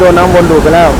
โดนน้ำวนดูดไปแล้ว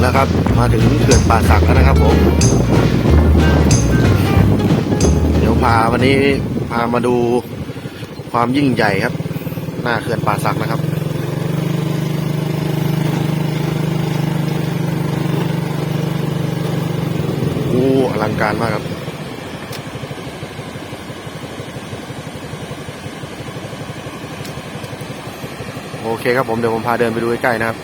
แล้วครับ มาถึงเขื่อนป่าสักแล้วนะครับผม เดี๋ยวพาวันนี้พามาดูความยิ่งใหญ่ครับ หน้าเขื่อนป่าสักนะครับโอ้อลังการมากครับโอเคครับผมเดี๋ยวผมพาเดินไปดูใกล้ๆนะครับ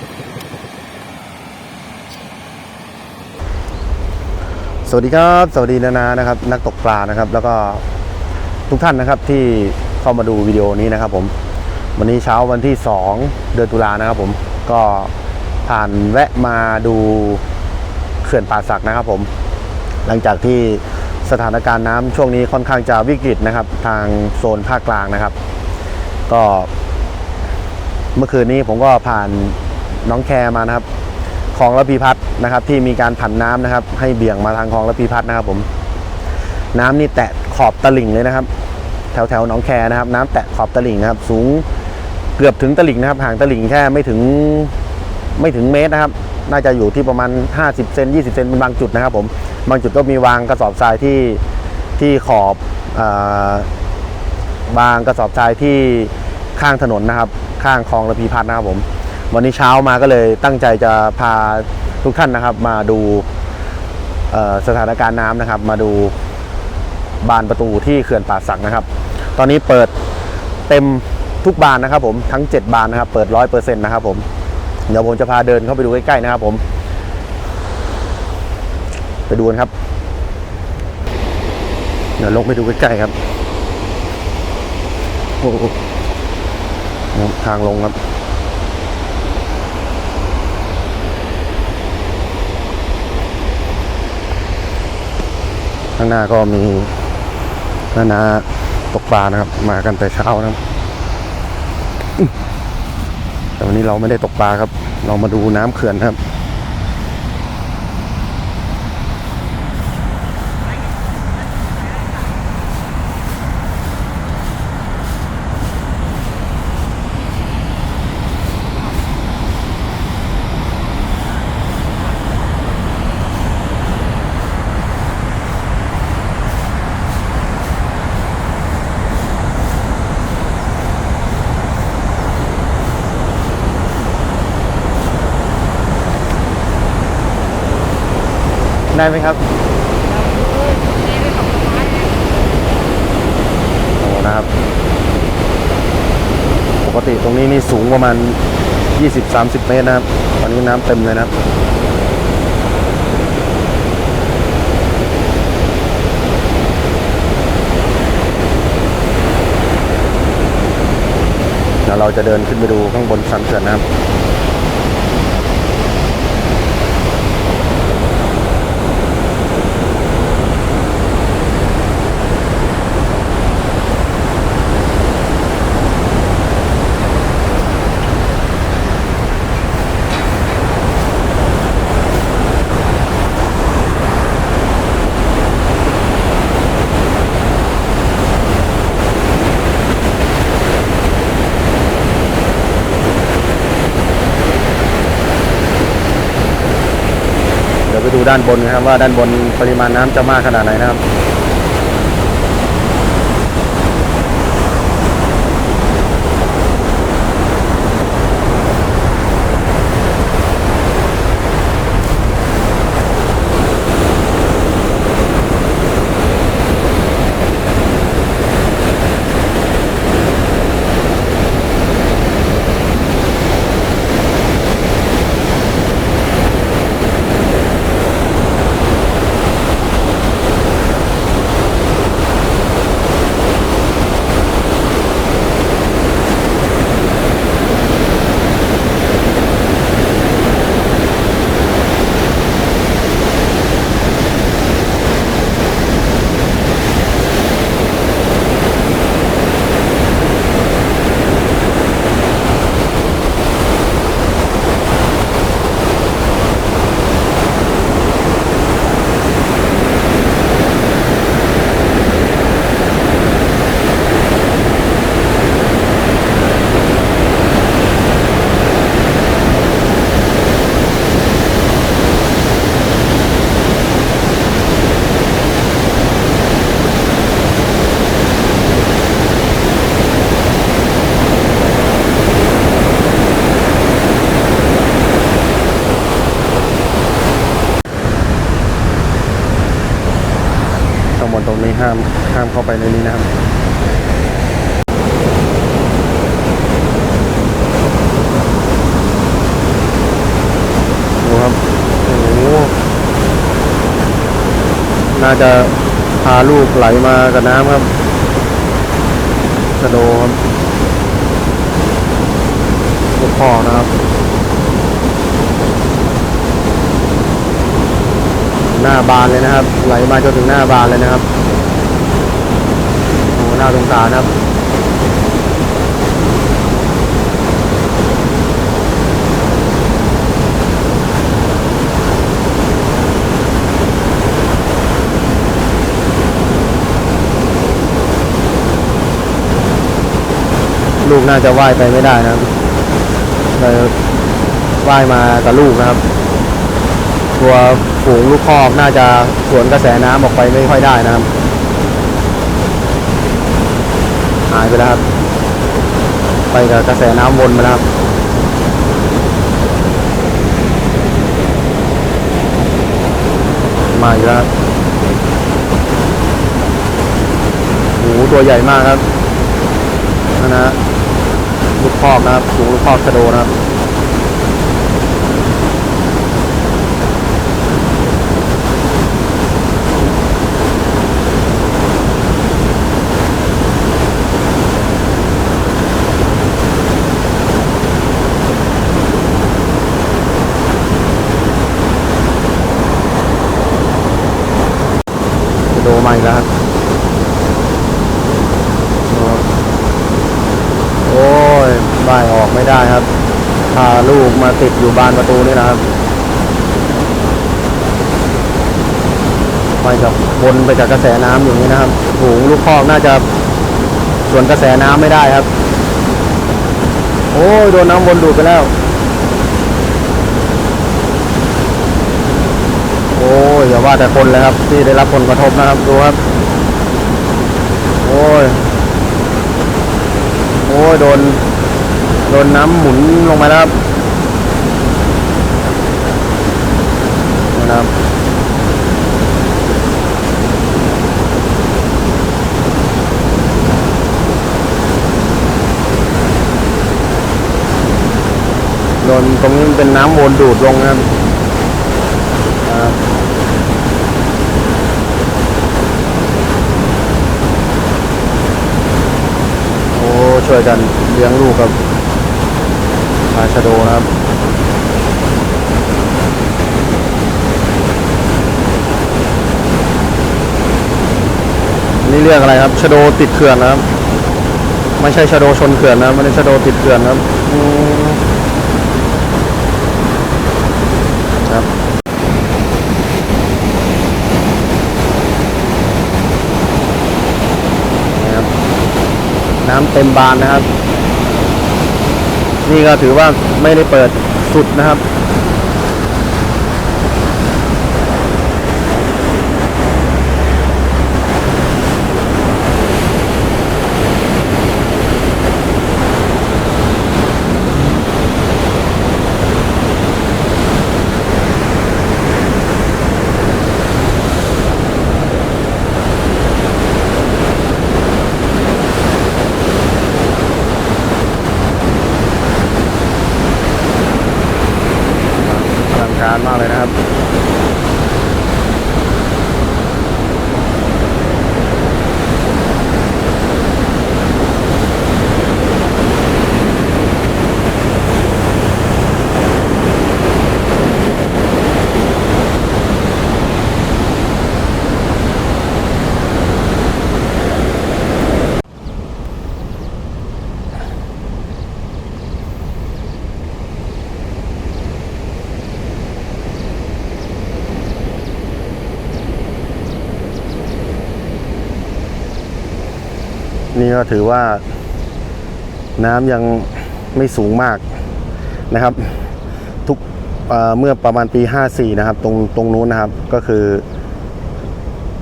สวัสดีครับ สวัสดีนานานะครับนักตกปลานะครับ แล้วก็ทุกท่านนะครับที่เข้ามาดูวิดีโอนี้นะครับผมวันนี้เช้าวันที่ 2 เดือนตุลานะครับผมก็ผ่านแวะมาดูเขื่อนป่าสักนะครับผม หลังจากที่สถานการณ์น้ำช่วงนี้ค่อนข้างจะวิกฤตนะครับ ทางโซนภาคกลางนะครับ ก็ เมื่อคืนนี้ผมก็ผ่านน้องแคมานะครับ คลองระพีพัฒน์นะครับที่มีการผันน้ำนะครับ ให้เบี่ยงมาทางคลองระพีพัฒน์นะครับ ผม น้ำนี่แตะขอบตลิ่งเลยนะครับ แถวแถวหนองแคนะครับ น้ำแตะขอบตลิ่งนะครับ สูงเกือบถึงตลิ่งนะครับ ห่างตลิ่งแค่ไม่ถึงไม่ถึงเมตรนะครับ น่าจะอยู่ที่ประมาณ 50เซน20 เซนเป็นบางจุดนะครับ ผม บางจุดก็มีวางกระสอบทรายที่ที่ขอบอบางกระสอบทรายที่ข้างถนนนะครับ ข้างคลองระพีพัฒน์นะครับผม วันนี้เช้ามาก็เลยตั้งใจจะพาทุกท่านนะครับ มาดูสถานการณ์น้ำนะครับ มาดูบานประตูที่เขื่อนป่าสักนะครับ ตอนนี้เปิดเต็มทุกบานนะครับ ผมทั้ง 7 บานนะครับ เปิดร้อยเปอร์เซ็นต์นะครับ ผมเดี๋ยวผมจะพาเดินเข้าไปดูใกล้ๆนะครับ ผม ไปดูกันครับ เดี๋ยวลงไปดูใกล้ๆครับโอ้โหทางลงครับ ข้างหน้าก็มีนานาตกปลานะครับ มากันแต่เช้านะครับ แต่วันนี้เราไม่ได้ตกปลาครับ เรามาดูน้ำเขื่อนครับ ได้ไหมครับโอ้นะครับ ปกติตรงนี้นี่สูงประมาณ 20-30 เมตรนะครับ ตอนนี้น้ำเต็มเลยนะครับเดี๋ยวเราจะเดินขึ้นไปดูข้างบนสันเขื่อนนะครับ ไปดูด้านบนนะครับ ว่าด้านบนปริมาณน้ำจะมากขนาดไหนนะครับ มดตรงนี้ ห้ามเข้าไปในนี้นะครับดูครับโอ้โหน่าจะพาลูกไหลมากับน้ำครับสะโดครับลูกพ่อนะครับหน้าบานเลยนะครับ ไหลมาจนถึงหน้าบานเลยนะครับ น่าสงสารครับลูกน่าจะว่ายไปไม่ได้นะครับเลยว่ายมากับลูกนะครับ ตัวฝูงลูกคอกน่าจะสวนกระแสน้ำออกไปไม่ค่อยได้นะครับ หายไปแล้วครับ ไปกับกระแสน้ำวนมาแล้วครับมาอีกแล้วโอ้ตัวใหญ่มากครับนั่นนะฮะลูกพอกนะครับสูงลูกพอกชะโดนะครับ ดมาอีกแล้วครับโอ้ยบ่ายออกไม่ได้ครับ พาลูกมาติดอยู่บานประตูนี่นะครับ ไปกับบนไปกับกระแสน้ำอย่างนี้นะครับหูงลูกคอกน่าจะสวนกระแสน้ำไม่ได้ครับ โอ้ยโดนน้ำวนดูดไปแล้ว โอยอย่าว่าแต่คนเลยครับ ที่ได้รับผลกระทบนะครับดูครับ โอ้ยโอ้ยโดนโดนน้ำหมุนลงมาแล้วครับนะครับโดนตรงนี้มันเป็นน้ำวนดูดลงนะครับ โอ้ ช่วยกันเลี้ยงลูกครับมาชโดนะครับนี่เรียกอะไรครับชโดติดเขื่อนนะครับ ไม่ใช่ชโดชนเขื่อนนะไม่ใช่ชโดติดเขื่อน นะครับ น้ำเต็มบานนะครับ นี่ก็ถือว่าไม่ได้เปิดสุดนะครับ อลังกานมากเลยนะครับ นี่ก็ถือว่าน้ำยังไม่สูงมากนะครับ ทุกเเมื่อประมาณปี 54 นะครับ ตรงตรงนู้นนะครับก็คือ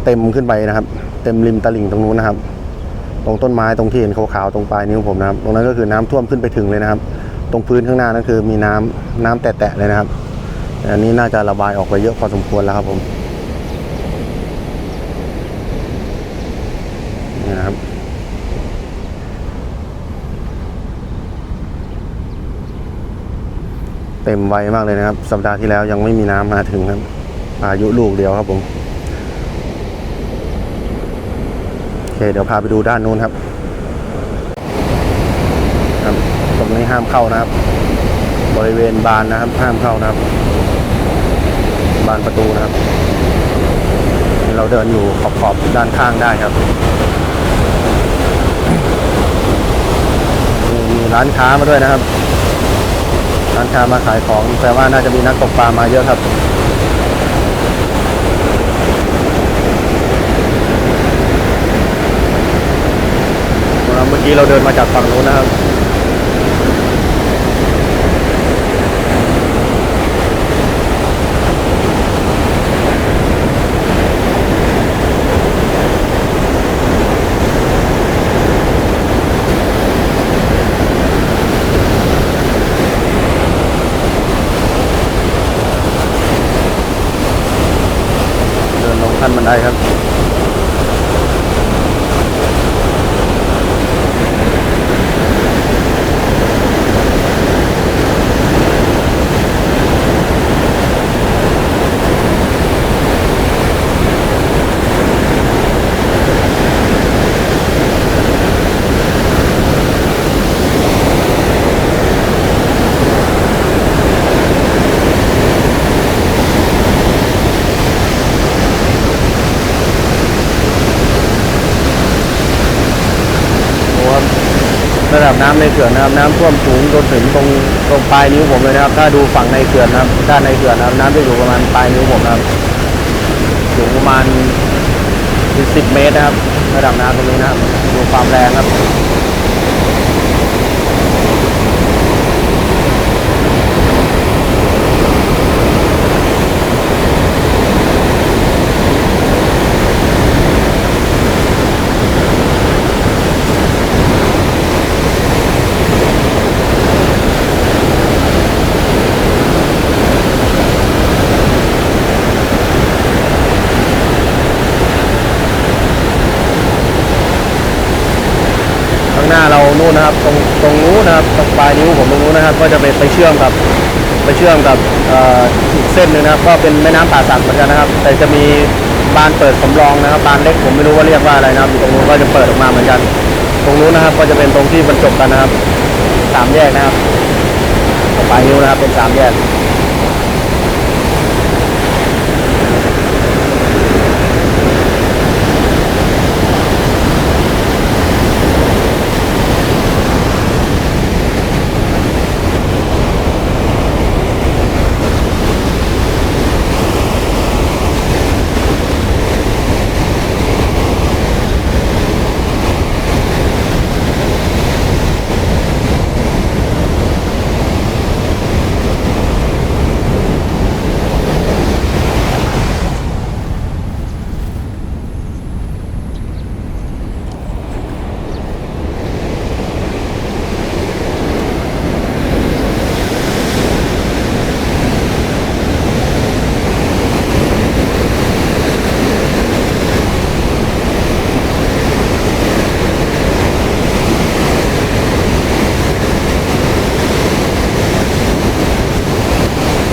เต็มขึ้นไปนะครับ เต็มริมตลิ่งตรงนู้นนะครับ ตรงต้นไม้ตรงที่เห็นขาวๆตรงปลายนิ้วผมนะครับ ตรงนั้นก็คือน้ำท่วมขึ้นไปถึงเลยนะครับ ตรงพื้นข้างหน้านั่นคือมีน้ำน้ำแตะๆเลยนะครับอันนี้น่าจะระบายออกไปเยอะพอสมควรแล้วครับผมนี่นะครับ เต็มไวมากเลยนะครับ สัปดาห์ที่แล้วยังไม่มีน้ำมาถึงครับอายุลูกเดียวครับผมโอเคเดี๋ยวพาไปดูด้านนู้นครับครับตรงนี้ห้ามเข้านะครับ บริเวณบานนะครับ ห้ามเข้านะครับ บานประตูนะครับ เราเดินอยู่ขอบๆด้านข้างได้ครับมีร้านค้ามาด้วยนะครับานค้ามาขายของแปลว่าน่าจะมีนักตกปลามาเยอะครับเมื่อกี้เราเดินมาจากฝั่งนู้นนะครับ เดินลงขั้นบันไดครับ โอ้ครับ ระดับน้ำในเขื่อนนะครับน้ำท่วมสูงจนถึงตรงตรงปลายนิ้วผมเลยนะครับ ถ้าดูฝั่งในเขื่อนนะครับด้านในเขื่อนนะครับน้ำจะอยู่ประมาณปลายนิ้วผมนะครับสูงประมาณสิบเมตรนะครับ ระดับน้ำตรงนี้นะครับดูความแรงครับ ข้างหน้าเรานู่นนะครับ ตรงตรงนู้นนะครับตรงปลายนิ้วผมตรงนู้นนะครับ ก็จะไปไปเชื่อมกับไปเชื่อมกับเอ่ออีก เส้นหนึ่งนะครับ ก็เป็นแม่น้ำป่าสักเหมือนกันนะครับ แต่จะมีบานเปิดสำรองนะครับบานเล็กผมไม่รู้ว่าเรียกว่าอะไรนะครับอยู่ตรงนู้นก็จะเปิดออกมาเหมือนกัน ตรงนู้นนะครับก็จะเป็นตรงที่บรรจบกันนะครับสามแยกนะครับตรงปายนิ้วนะครับเป็นสามแยก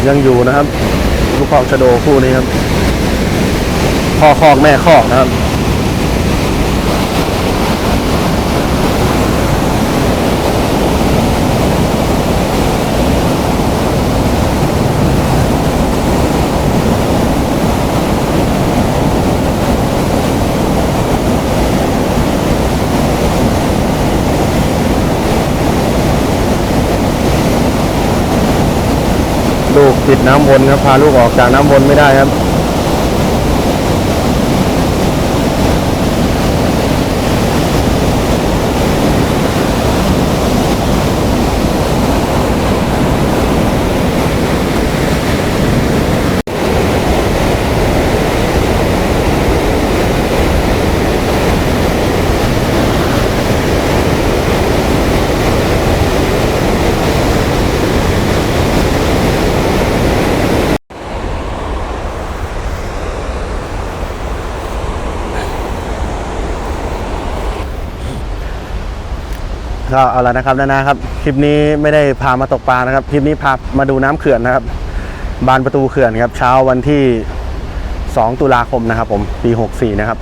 ยังอยู่นะครับ ลูกคอกชะโดคู่นี้ครับพ่อคอกแม่คอกนะครับ ลูก ติดน้ำวนครับพาลูกออกจากน้ำวนไม่ได้ครับ ก็เอาละนะครับนานาครับ คลิปนี้ไม่ได้พามาตกปลานะครับ คลิปนี้พามาดูน้ำเขื่อนนะครับ บานประตูเขื่อนครับเช้าวันที่ 2 ตุลาคมนะครับ ผมปี 64 นะครับ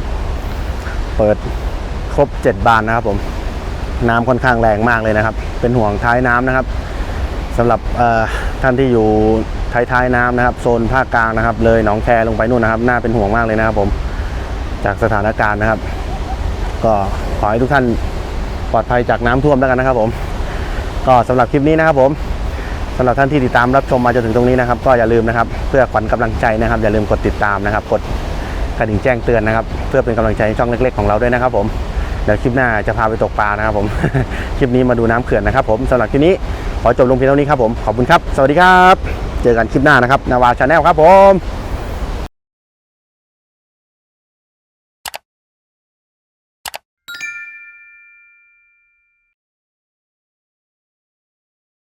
เปิดครบ 7 บานนะครับ ผมน้ำค่อนข้างแรงมากเลยนะครับ เป็นห่วงท้ายน้ำนะครับสำหรับท่านที่อยู่ท้ายท้ายน้ำนะครับ โซนภาคกลางนะครับ เลยหนองแคลงไปนู่นนะครับ น่าเป็นห่วงมากเลยนะครับ ผมจากสถานการณ์นะครับ ก็ขอให้ทุกท่าน ปลอดภัยจากน้ำท่วมแล้วกันนะครับผม ก็สำหรับคลิปนี้นะครับผมสำหรับท่านที่ติดตามรับชมมาจนถึงตรงนี้นะครับ ก็อย่าลืมนะครับ เพื่อขวัญกำลังใจนะครับ อย่าลืมกดติดตามนะครับ กดกระดิ่งแจ้งเตือนนะครับ เพื่อเป็นกำลังใจให้ช่องเล็ก ๆ ของเราด้วยนะครับ ผมเดี๋ยวคลิปหน้าจะพาไปตกปลานะครับผมคลิปนี้มาดูน้ำเขื่อนนะครับ ผมสำหรับคลิปนี้ขอจบลงเพียงเท่านี้ครับผมขอบคุณครับ สวัสดีครับ เจอกันคลิปหน้านะครับนาวาชาแนลครับผม